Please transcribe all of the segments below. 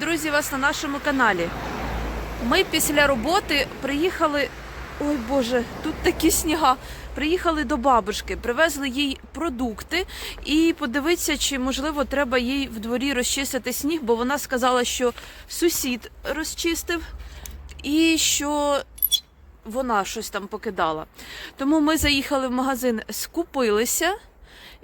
друзі, вас на нашому каналі. Ми після роботи приїхали. Ой Боже, тут такі сніга. Приїхали до бабушки, привезли їй продукти і подивитися, чи можливо треба їй в дворі розчистити сніг, бо вона сказала, що сусід розчистив і що вона щось там покидала. Тому ми заїхали в магазин, скупилися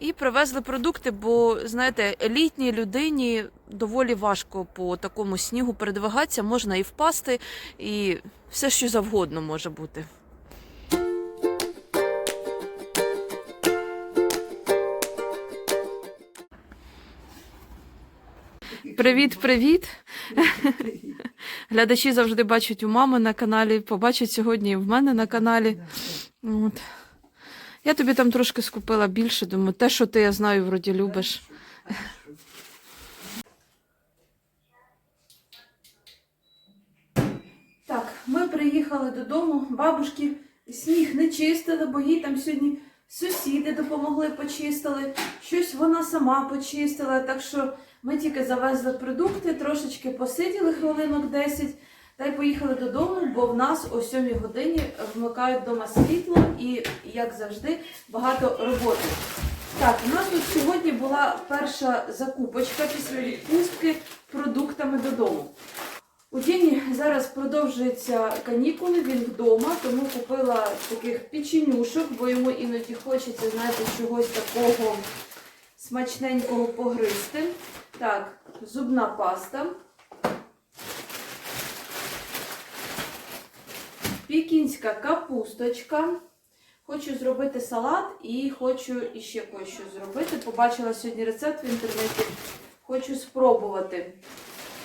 і привезли продукти, бо знаєте, літній людині доволі важко по такому снігу передвигатися, можна і впасти, і все, що завгодно може бути. Привіт, привіт! Глядачі завжди бачать у мами на каналі, побачать сьогодні і в мене на каналі. От. Я тобі там трошки скупила більше, думаю, те, що ти, я знаю, вроді любиш. Так, ми приїхали додому. Бабушки сніг не чистили, бо їй там сьогодні сусіди допомогли, почистили. Щось вона сама почистила. Так що ми тільки завезли продукти, трошечки посиділи хвилинок 10 та й поїхали додому, бо в нас о 7 годині вмикають вдома світло і, як завжди, багато роботи. Так, у нас тут сьогодні була перша закупочка після відпустки продуктами додому. У Діні зараз продовжуються канікули, він вдома, тому купила таких печенюшок, бо йому іноді хочеться, знаєте, чогось такого смачненького погризти. Так, зубна паста. Пікінська капусточка. Хочу зробити салат і хочу іще кое-що зробити. Побачила сьогодні рецепт в інтернеті. Хочу спробувати.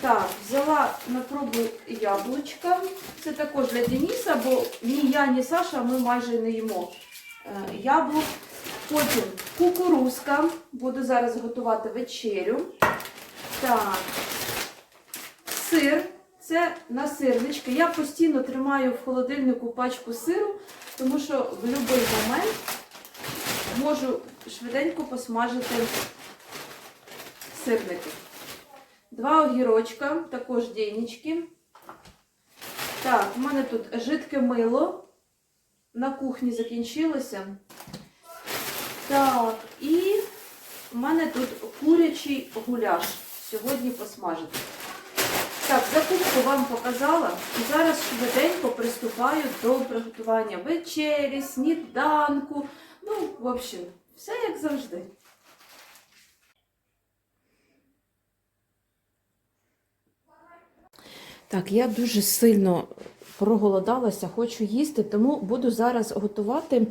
Так, взяла на пробу яблучка. Це також для Дениса, бо ні я, ні Саша ми майже не їмо е, яблук. Потім кукурузка. Буду зараз готувати вечерю. Так, сир. Це на сирнички. Я постійно тримаю в холодильнику пачку сиру, тому що в будь-який момент можу швиденько посмажити сирники. Два огірочка, також дєнічки. Так, у мене тут жидке мило. На кухні закінчилося. Так, і в мене тут курячий гуляш. Сьогодні посмажити. Так, закупку вам показала. І зараз швиденько приступаю до приготування вечері, сніданку. Ну, в общем, все як завжди. Так, я дуже сильно проголодалася, хочу їсти, тому буду зараз готувати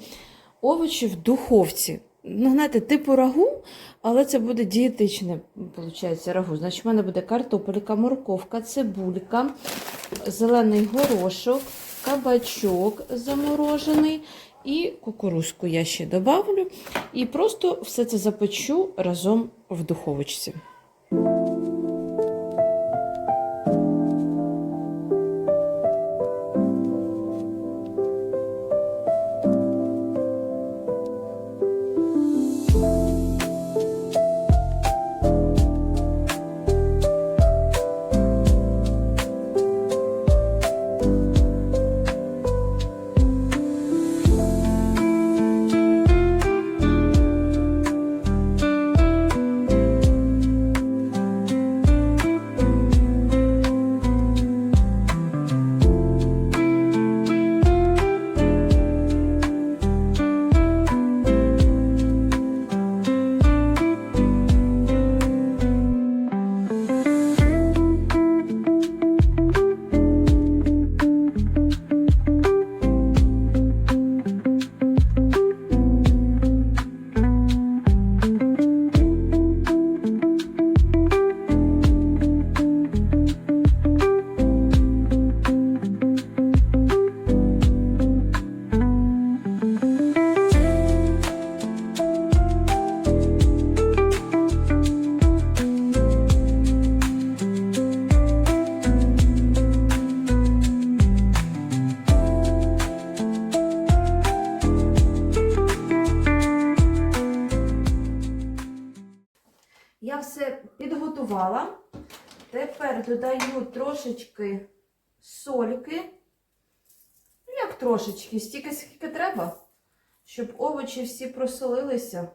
овочі в духовці. Ну, знаєте, типу рагу, але це буде дієтичне, виходить, рагу. Значить, в мене буде картопелька, морковка, цибулька, зелений горошок, кабачок заморожений і кукурузку я ще добавлю. І просто все це запечу разом в духовочці. Я все підготувала. Тепер додаю трошечки сольки. Ну, як трошечки, стільки скільки треба, щоб овочі всі просолилися.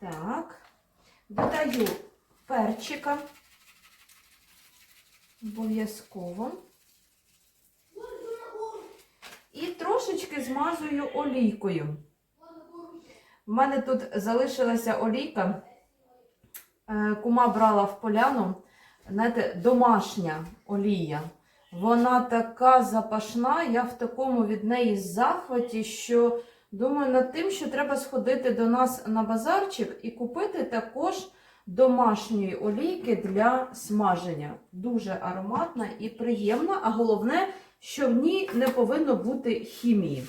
Так, додаю перчика. Обов'язково. І трошечки змазую олійкою. У мене тут залишилася олійка. Е, Кума брала в поляну. Знаєте, домашня олія. Вона така запашна, я в такому від неї захваті, що думаю над тим, що треба сходити до нас на базарчик і купити також домашньої олійки для смаження. Дуже ароматна і приємна, а головне, що в ній не повинно бути хімії.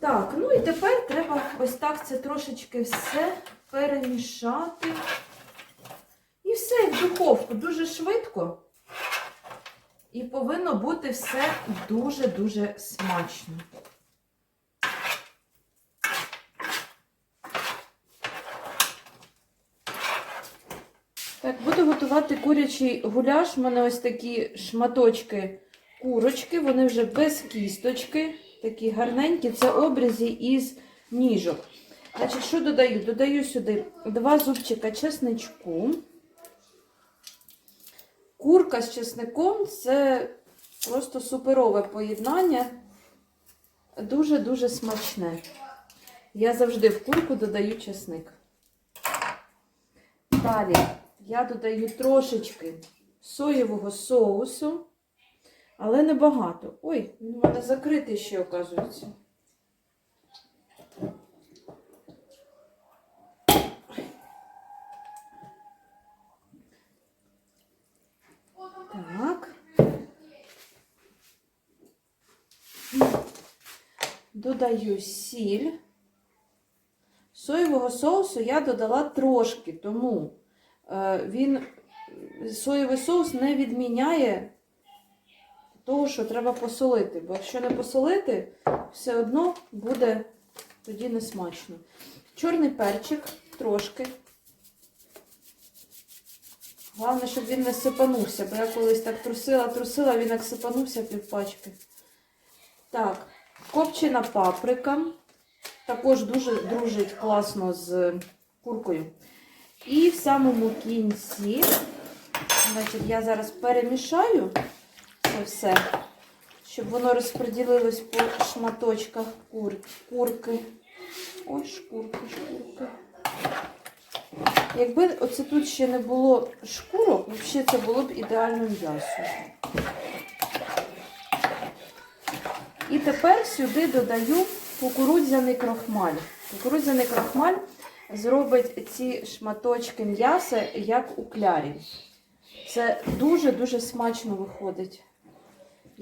Так, ну і тепер треба ось так це трошечки все перемішати. І все, в духовку дуже швидко. І повинно бути все дуже-дуже смачно. Так, буду готувати курячий гуляш. У мене ось такі шматочки курочки, вони вже без кісточки, такі гарненькі. Це обрізі із ніжок. Значить, що додаю? Додаю сюди два зубчика чесничку. Курка з чесником це просто суперове поєднання. Дуже-дуже смачне. Я завжди в курку додаю чесник. Далі я додаю трошечки соєвого соусу, але не багато. Ой, він у мене закритий ще, оказується. Так. Додаю сіль. Соєвого соусу я додала трошки, тому е, він, соєвий соус не відміняє того, що треба посолити. Бо якщо не посолити, все одно буде тоді несмачно. Чорний перчик трошки. Головне, щоб він не сипанувся, бо я колись так трусила, трусила, він як сипанувся півпачки. Так, копчена паприка. Також дуже дружить класно з куркою. І в самому кінці, значить, я зараз перемішаю все, щоб воно розподілилось по шматочках кур... курки. Ой, шкурки, шкурки. Якби оце тут ще не було шкурок, взагалі це було б ідеально м'ясо. І тепер сюди додаю кукурудзяний крохмаль. Кукурудзяний крохмаль зробить ці шматочки м'яса, як у клярі. Це дуже-дуже смачно виходить.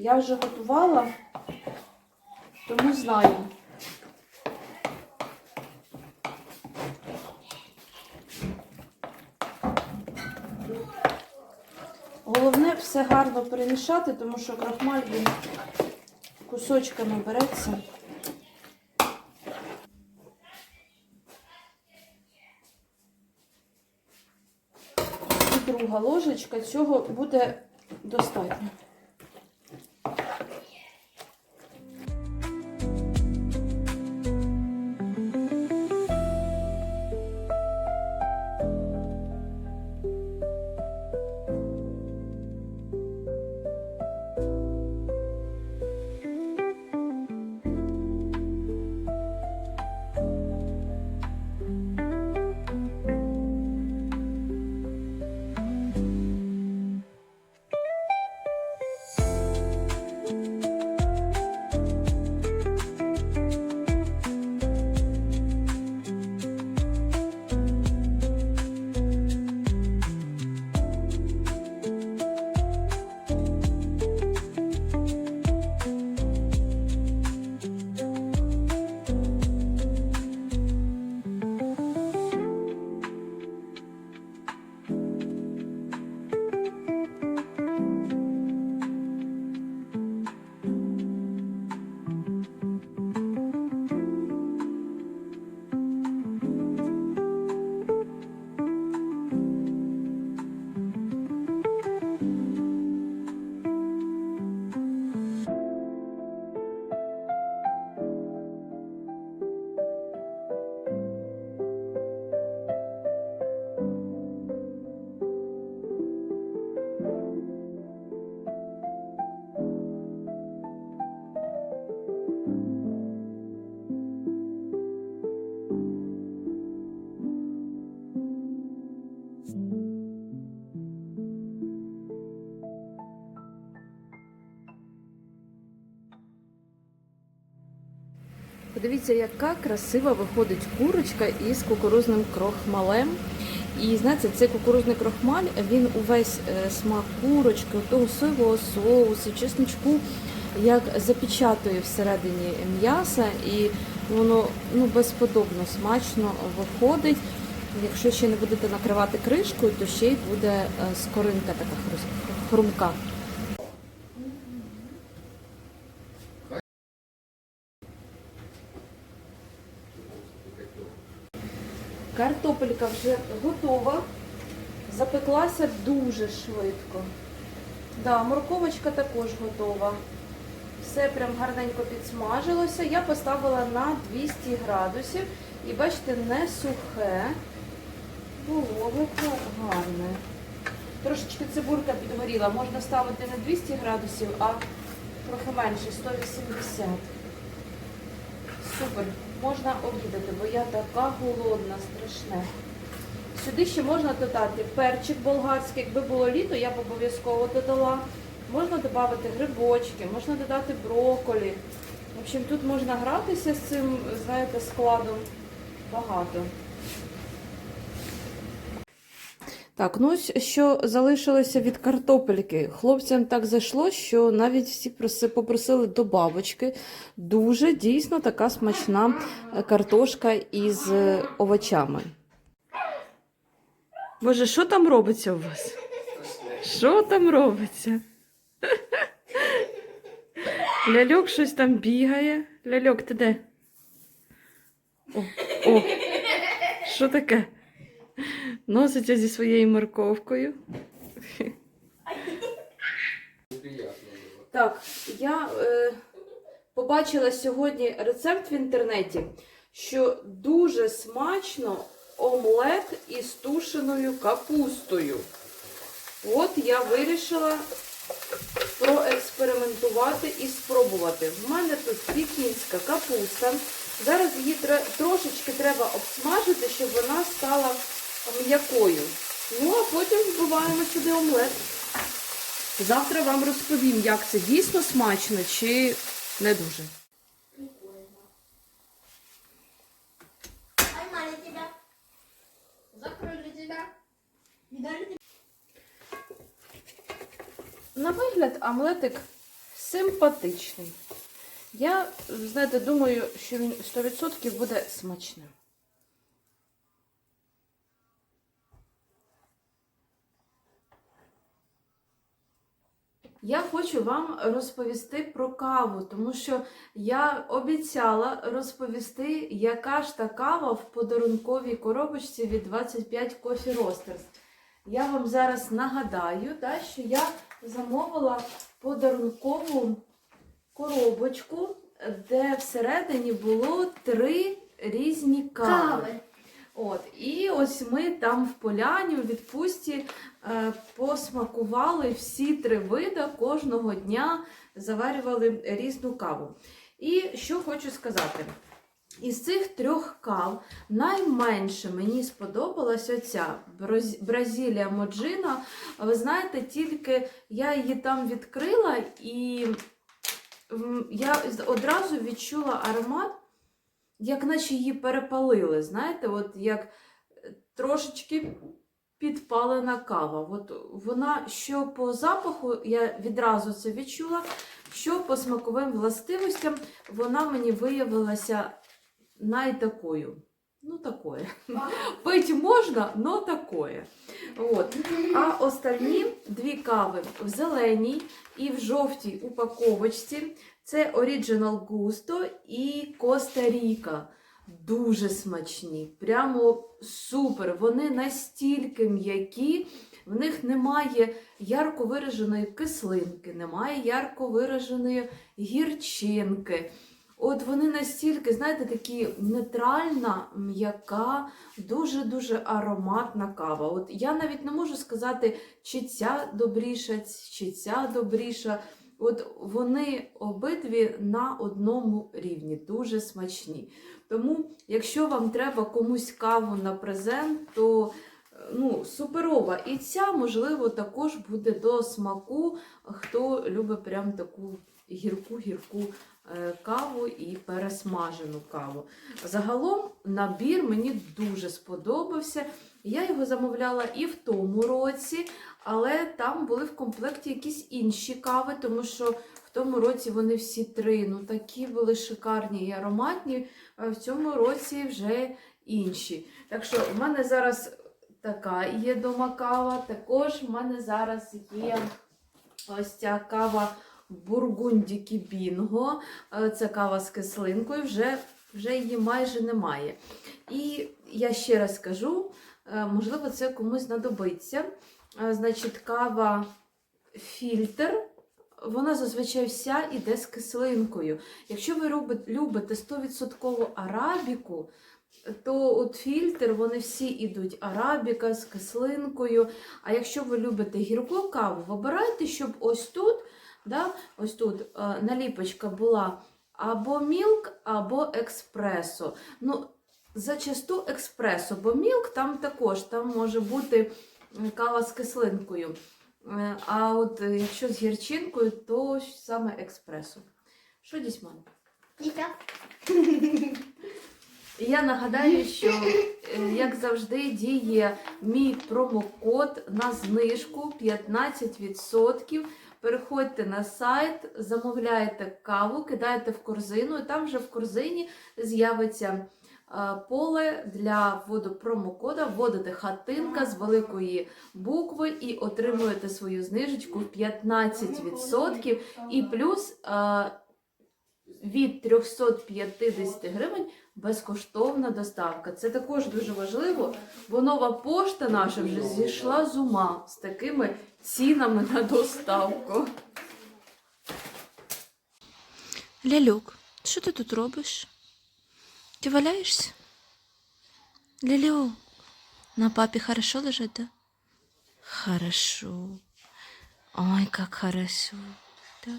Я вже готувала, тому знаю. Головне все гарно перемішати, тому що крахмаль він кусочками береться. І друга ложечка цього буде достатньо. Подивіться, яка красива виходить курочка із кукурузним крохмалем. І знаєте, цей кукурузний крохмаль, він увесь е, смак курочки, того соєвого соусу, чесночку, як запечатує всередині м'яса, і воно ну, безподобно смачно виходить. Якщо ще не будете накривати кришкою, то ще й буде е, скоринка така хрумка. Картопелька вже готова. Запеклася дуже швидко. Да, морковочка також готова. Все прям гарненько підсмажилося. Я поставила на 200 градусів. І бачите, не сухе. Вологе гарне. Трошечки цибурка підгоріла. Можна ставити не 200 градусів, а трохи менше 180. Супер. Можна обідати, бо я така голодна, страшне. Сюди ще можна додати перчик болгарський. Якби було літо, я б обов'язково додала. Можна додати грибочки, можна додати брокколі. В общем, тут можна гратися з цим, знаєте, складом багато. Так, ну ось що залишилося від картопельки. Хлопцям так зайшло, що навіть всі проси- попросили добавочки. Дуже дійсно така смачна е, картошка із е, овочами. Боже, що там робиться у вас? Що там робиться? Ляльок щось там бігає. Ляльок, ти де? О, о. Що таке? Носиться зі своєю морковкою. Так, я е, побачила сьогодні рецепт в інтернеті, що дуже смачно омлет із тушеною капустою. От я вирішила проекспериментувати і спробувати. В мене тут пікінська капуста. Зараз її трошечки треба обсмажити, щоб вона стала м'якою. Ну, а потім вбиваємо сюди омлет. Завтра вам розповім, як це дійсно смачно чи не дуже. Поймали тебя. Закрыли тебя. Не тебе. На вигляд омлетик симпатичний. Я, знаєте, думаю, що він 100% буде смачним. Я хочу вам розповісти про каву, тому що я обіцяла розповісти, яка ж та кава в подарунковій коробочці від 25 Coffee Roasters. Я вам зараз нагадаю, та, що я замовила подарункову коробочку, де всередині було три різні кави. Кавы. От, і ось ми там в поляні у відпустці е, посмакували всі три види кожного дня заварювали різну каву. І що хочу сказати. Із цих трьох кав найменше мені сподобалась оця Бразилія Моджина. Ви знаєте, тільки я її там відкрила і я одразу відчула аромат, як наче її перепалили. Знаєте, от як е, трошечки підпалена кава. От вона що по запаху, я відразу це відчула, що по смаковим властивостям вона мені виявилася найтакою. Ну, такое. Пить можна, но такое. От. А остальні дві кави в зеленій і в жовтій упаковочці. Це Original Gusto і Коста Ріка. Дуже смачні, прямо супер. Вони настільки м'які, в них немає ярко вираженої кислинки, немає ярко вираженої гірчинки. От вони настільки, знаєте, такі нейтральна, м'яка, дуже-дуже ароматна кава. От я навіть не можу сказати, чи ця добріша, чи ця добріша. От вони обидві на одному рівні, дуже смачні. Тому, якщо вам треба комусь каву на презент, то ну, суперова. І ця, можливо, також буде до смаку, хто любить прям таку гірку-гірку е, каву і пересмажену каву. Загалом набір мені дуже сподобався. Я його замовляла і в тому році, але там були в комплекті якісь інші кави, тому що в тому році вони всі три ну такі були шикарні і ароматні. А в цьому році вже інші. Так що в мене зараз така є дома кава. Також в мене зараз є ось ця кава Бургундікі Бінго. Е, Це кава з кислинкою, вже, вже її майже немає. І я ще раз кажу, е, можливо, це комусь знадобиться. Значить, кава фільтр. Вона зазвичай вся іде з кислинкою. Якщо ви любите 100% арабіку, то от фільтр, вони всі йдуть арабіка з кислинкою. А якщо ви любите гірку каву, вибирайте, щоб ось тут, да, ось тут е, наліпочка була або мілк, або експресо. Ну, зачасту експресо, бо мілк там також там може бути кава з кислинкою. Е, А от е, якщо з гірчинкою, то саме експресо. Що? Віка. Я нагадаю, що е, як завжди діє мій промокод на знижку 15%. Переходьте на сайт, замовляєте каву, кидаєте в корзину, і там вже в корзині з'явиться поле для вводу промокода, вводите хатинка з великої букви і отримуєте свою знижечку в 15%. І плюс е, від 350 гривень безкоштовна доставка. Це також дуже важливо, бо нова пошта наша вже зійшла з ума з такими цінами на доставку. Лялюк, що ти тут робиш? Ти валяєшся? Лялюк, на папі хорошо лежать, да? Хорошо. Ой, как хорошо. Да?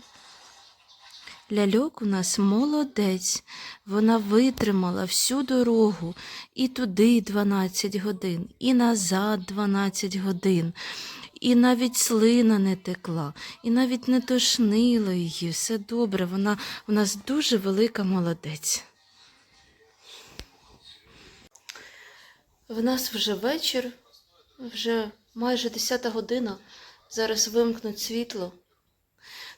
Ляльок у нас молодець. Вона витримала всю дорогу і туди 12 годин, і назад 12 годин. І навіть слина не текла, і навіть не тошнило її. Все добре. Вона у нас дуже велика молодець. В нас вже вечір, вже майже 10 година. Зараз вимкнуть світло.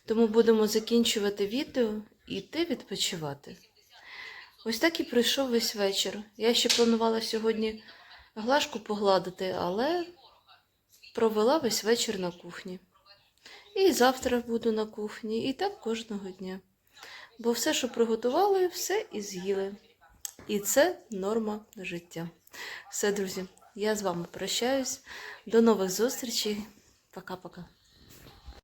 Тому будемо закінчувати відео і йти відпочивати. Ось так і пройшов весь вечір. Я ще планувала сьогодні глажку погладити, але провела весь вечір на кухні. І завтра буду на кухні, і так кожного дня. Бо все, що приготували, все і з'їли. І це норма життя. Все, друзі, я з вами прощаюсь. До нових зустрічей. Пока-пока.